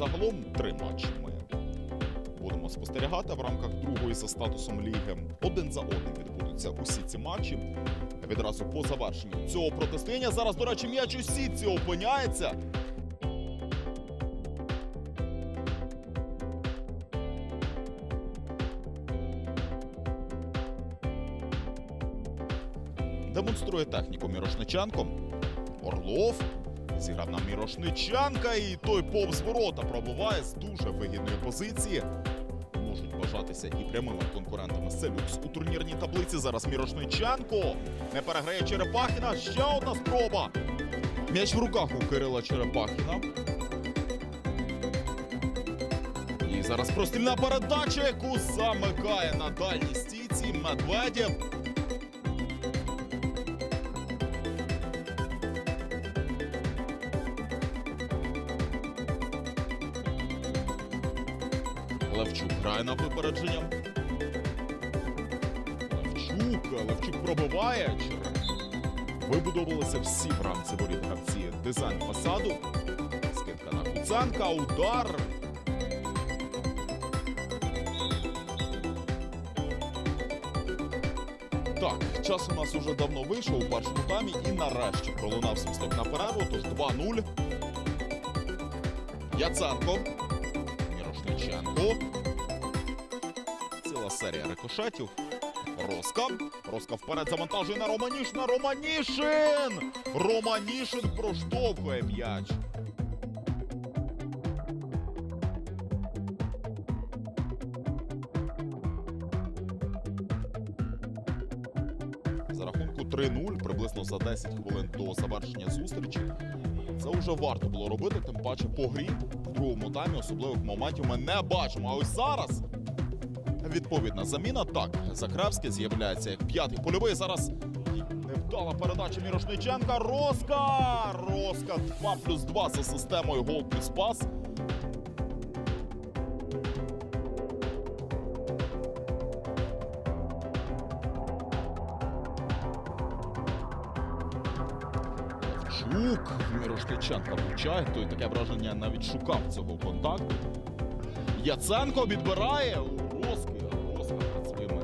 Загалом три матчі ми будемо спостерігати в рамках другої за статусом ліги. Один за одним відбудуться усі ці матчі. Відразу по завершенню цього протистояння. Зараз, до речі, м'яч у сітці опиняється. Демонструє техніку Мірошниченко. Орлов зіграв на Мірошниченка, і той повз ворота пробуває з дуже вигідної позиції. Можуть вважатися і прямими конкурентами Селюкс у турнірній таблиці. Зараз Мірошниченко не переграє Черепахіна. Ще одна спроба. М'яч в руках у Кирила Черепахіна. І зараз прострільна передача, яку замикає на дальній стійці Медведєв. Левчук грає на випередження. Левчук, Левчук пробиває. Вибудовувалися всі в рамці воріт гравці. Дизайн фасаду. Скидка на Куценка, удар. Так, час у нас уже давно вийшов у першому таймі і нарешті пролунав свисток на перерву, тож 2-0. Яценко. Мірошниченко. Ціла серія рикошетів. Роска. Роска вперед завантажує на Романішина. Романішин! Романішин проштовхує м'яч. За рахунку 3-0, приблизно за 10 хвилин до завершення зустрічі. Це вже варто було робити, тим паче по грі другому таймі особливих моментів ми не бачимо. А ось зараз відповідна заміна. Так, Закравський з'являється як п'ятий польовий. Зараз невдала передача Мірошниченка. Роска! Роска 2 плюс 2 за системою гол плюс пас. Чук Мірошниченка влучає. Той таке враження навіть шукав цього контакту. Яценко відбирає Роски. Роска перед своїми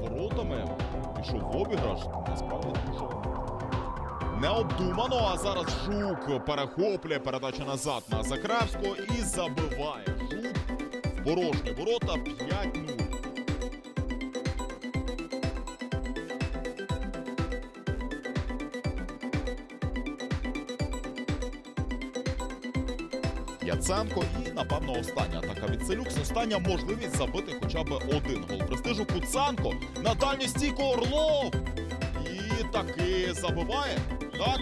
воротами. Пішов в обіграш. Насправді дуже необдумано. А зараз Жук перехоплює передача назад на Закравського і забиває. Жук в порожні ворота 5-0. Яценко і, напевно, остання атака від Селюкс. Остання можливість забити хоча б один гол престижу. Куценко на дальню стійку Орлов. І таки забиває. Так.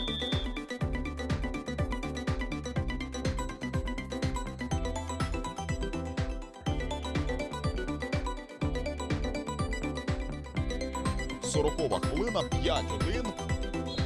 Сорокова хвилина, 5-1.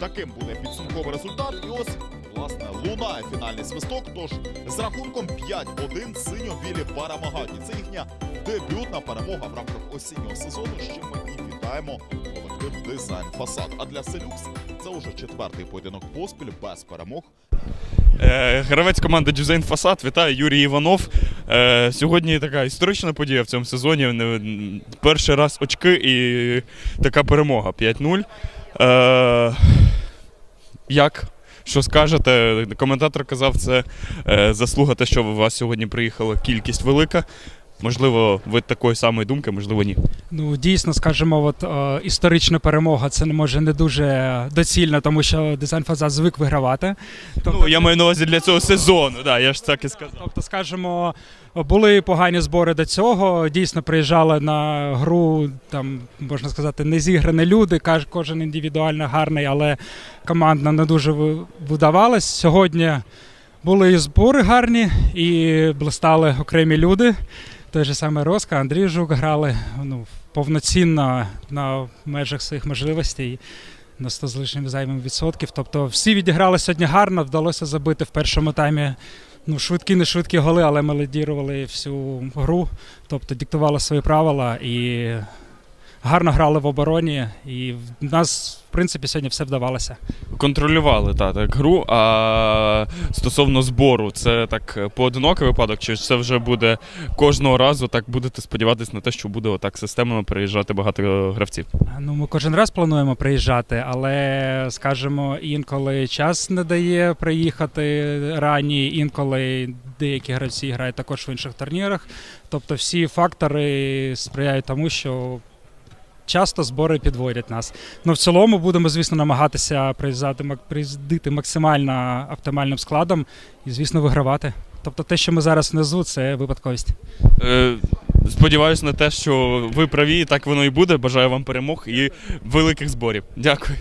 Таким буде підсумковий результат. І ось, власне, лунає фінальний свисток. Тож з рахунком 5-1 синьо-білі перемагають. І це їхня дебютна перемога в рамках осіннього сезону. з ми і вітаємо колектив дизайн фасад. А для Селюкс це вже четвертий поєдинок поспіль без перемог. Е, Гравець команди Джузейн Фасад. Вітаю Юрій Іванов. Е, Сьогодні така історична подія в цьому сезоні. Перший раз очки і така перемога 5-0. Е, Як? Що скажете? Коментатор казав, це е, заслуга те, що у вас сьогодні приїхала кількість велика. Можливо, ви такої самої думки, можливо, ні. Ну, дійсно, скажімо, от е, історична перемога це не може не дуже доцільно, тому що дизайн фаза звик вигравати. Тобто, Ну, я маю на увазі для цього сезону, да, я ж так і сказав. тобто, скажімо, були погані збори до цього. Дійсно, приїжджали на гру, там можна сказати, не зіграні люди. Кожен індивідуально гарний, але командно не дуже ви- видавалось. Сьогодні були і збори гарні, і блистали окремі люди. Той же самий Роска, Андрій Жук грали ну, повноцінно на межах своїх можливостей. На 100 з лишнім займом відсотків. Тобто всі відіграли сьогодні гарно, вдалося забити в першому таймі ну, швидкі, не швидкі голи, але ми лідірували всю гру, тобто диктували свої правила і гарно грали в обороні. І в нас, в принципі, сьогодні все вдавалося. Контролювали та, так гру. А стосовно збору, це так поодинокий випадок, чи це вже буде кожного разу так будете сподіватися на те, що буде отак системно приїжджати багато гравців? Ну, ми кожен раз плануємо приїжджати, але, скажімо, інколи час не дає приїхати рані, інколи деякі гравці грають також в інших турнірах. Тобто всі фактори сприяють тому, що часто збори підводять нас. Ну, в цілому будемо, звісно, намагатися приїздити, приїздити максимально оптимальним складом і, звісно, вигравати. Тобто те, що ми зараз внизу, це випадковість. Е, сподіваюсь на те, що ви праві, і так воно і буде. Бажаю вам перемог і великих зборів. Дякую.